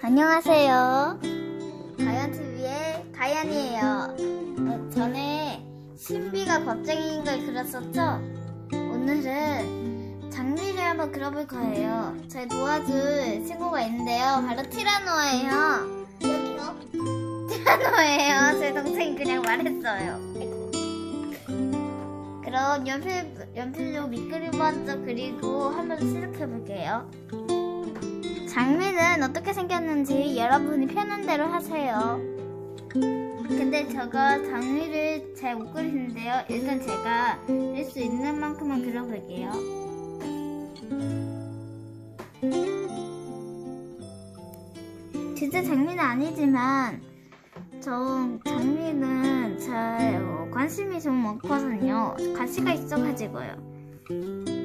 안녕하세요. 가연TV의 가연이에요. 어, 전에 신비가 겁쟁이인 걸 그렸었죠? 오늘은 장미를 한번 그려볼 거예요. 제 도와줄 친구가 있는데요. 바로 티라노예요. 여기요? 티라노예요. 제 동생이 그냥 말했어요. 그럼 연필, 연필로 밑그림 먼저 그리고 한번 시작해 볼게요. 장미는 어떻게 생겼는지 여러분이 편한 대로 하세요. 근데 제가 장미를 잘 못 그리는데요. 일단 제가 그릴 수 있는 만큼만 그려볼게요. 진짜 장미는 아니지만 저 장미는 잘 어, 관심이 좀 많거든요. 가시가 있어가지고요.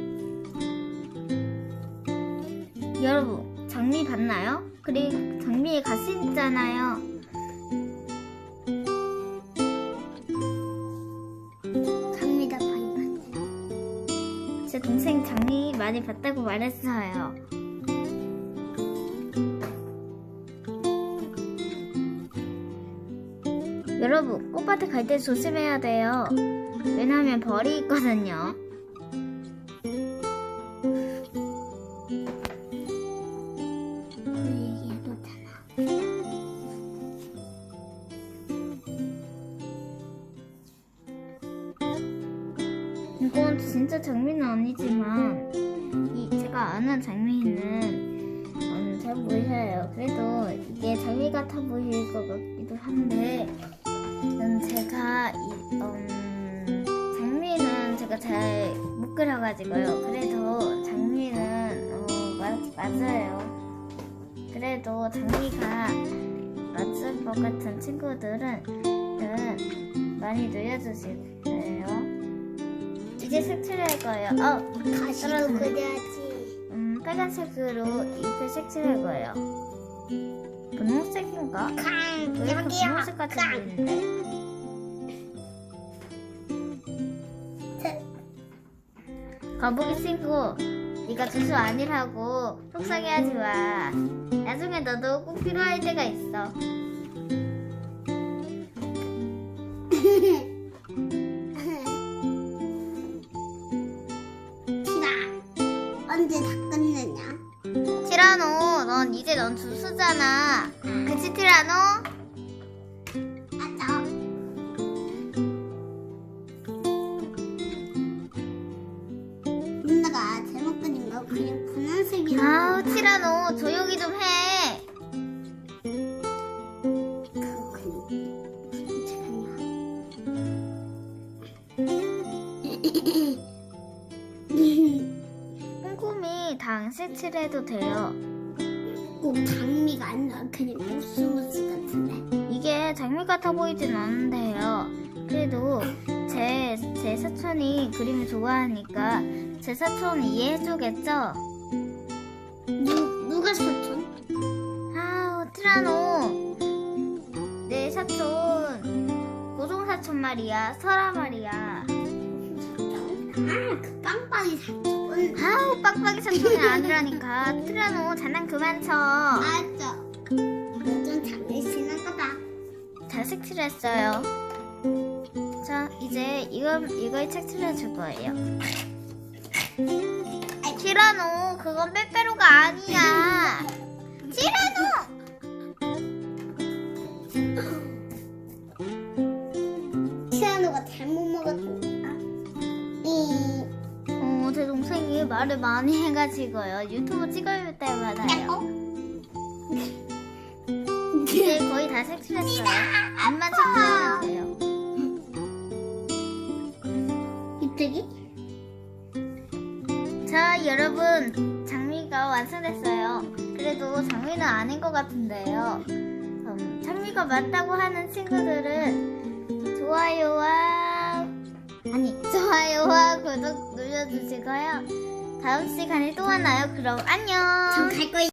여러분, 장미 봤나요? 그리고 장미에 가시 있잖아요. 장미가 많이 봤어요. 제 동생 장미 많이 봤다고 말했어요. 여러분, 꽃밭에 갈 때 조심해야 돼요. 왜냐하면 벌이 있거든요. 진짜 장미는 아니지만 이 제가 아는 장미는 음, 잘 보여요. 그래도 이게 장미 같아 보일 것 같기도 한데 음, 제가 이, 음, 장미는 제가 잘 못 그려가지고요. 그래도 장미는 어, 맞, 맞아요. 그래도 장미가 맞을 것 같은 친구들은 음, 많이 늘려주세요. 이제 색칠할 거예요. 어, 가시도 떨어졌네. 그려야지. 음, 빨간색으로 잎을 색칠할 거예요. 분홍색인가? 캉 왜 이렇게. 분홍색 같이 캉. 보이는데? 거북이 친구, 네가 주수 아니라고 속상해하지 마. 나중에 너도 꼭 필요할 때가 있어. 언제 다 끝내냐? 티라노, 넌 이제 넌 주수잖아. 그치 티라노? 맞아. 누나가 잘못 그린 거 그냥 분홍색이라. 아우 티라노, 조용히 좀 해. 칠해도 돼요. 꼭 장미가 아니라 그냥 무스무스 같은데. 이게 장미 같아 보이진 않는데요. 그래도 제, 제 사촌이 그림을 좋아하니까 제 사촌 이해해주겠죠? 누 누가 사촌? 아우, 티라노. 내 사촌, 고종 사촌 말이야. 설아 말이야. 아 그 빵빵이 사촌. 아우, 빡빡이 사촌이 아니라니까. 티라노, 장난 그만 쳐. 맞아. 너좀 장미씨나가 봐. 잘 색칠했어요. 자, 이제 이거, 이걸 색칠해줄 거예요. 티라노, 그건 빼빼로가 아니야. 말을 많이 해가지고요. 유튜브 찍을 때마다요. 이제 거의 다 색칠했어요. 앞만 색칠하면 돼요. 이쪽이? 자, 여러분. 장미가 완성됐어요. 그래도 장미는 아닌 것 같은데요. 음, 장미가 맞다고 하는 친구들은 좋아요와, 아니, 좋아요와 구독 눌러주시고요. 다음 시간에 또 만나요. 그럼 안녕! 전 갈 거예요.